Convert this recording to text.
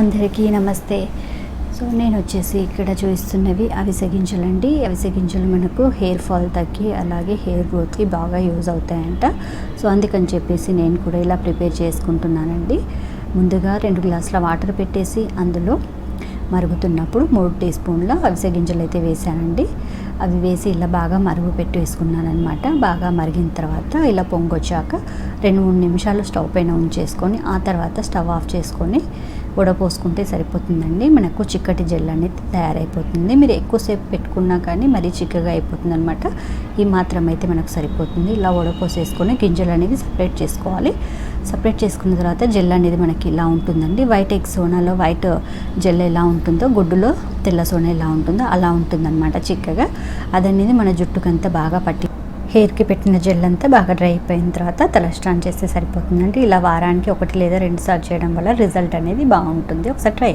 అందరికీ నమస్తే. సో నేను వచ్చేసి ఇక్కడ చూపిస్తున్నవి అవిసె గింజలండి అవిసె గింజలు మనకు హెయిర్ ఫాల్ తగ్గి అలాగే హెయిర్ గ్రోత్కి బాగా యూజ్ అవుతాయంట. సో అందుకని చెప్పేసి నేను కూడా ఇలా ప్రిపేర్ చేసుకుంటున్నానండి. ముందుగా రెండు గ్లాసుల వాటర్ పెట్టేసి అందులో మరుగుతున్నప్పుడు మూడు టీ స్పూన్ల అవిసె గింజలు అయితే వేసానండి అవి వేసి ఇలా బాగా మరుగు పెట్టి వేసుకున్నాను అనమాట బాగా మరిగిన తర్వాత ఇలా పొంగొచ్చాక రెండు మూడు నిమిషాలు స్టవ్ పైన ఉంచేసుకొని ఆ తర్వాత స్టవ్ ఆఫ్ చేసుకొని వడపోసుకుంటే సరిపోతుందండి. మనకు చిక్కటి జెల్ అనేది తయారైపోతుంది. మీరు ఎక్కువసేపు పెట్టుకున్నా కానీ మరీ చిక్కగా అయిపోతుంది అనమాట ఈ మాత్రం అయితే మనకు సరిపోతుంది. ఇలా వడపోసేసుకొని గింజలు అనేది సపరేట్ చేసుకోవాలి. సపరేట్ చేసుకున్న తర్వాత జెల్ అనేది మనకి ఇలా ఉంటుందండి. వైట్ ఎగ్ సోనాలో వైట్ జెల్ ఎలా ఉంటుందో గుడ్డులో తెల్ల సోన ఎలా ఉంటుందో అలా ఉంటుందన్నమాట చిక్కగా. అదనేది మన జుట్టుకంతా బాగా పట్టి హెయిర్కి పెట్టిన జెల్ అంతా బాగా డ్రై అయిపోయిన తర్వాత తల స్నాన్ చేస్తే సరిపోతుందంటే ఇలా వారానికి ఒకటి లేదా రెండు సార్లు చేయడం వల్ల రిజల్ట్ అనేది బాగుంటుంది. ఒకసారి ట్రై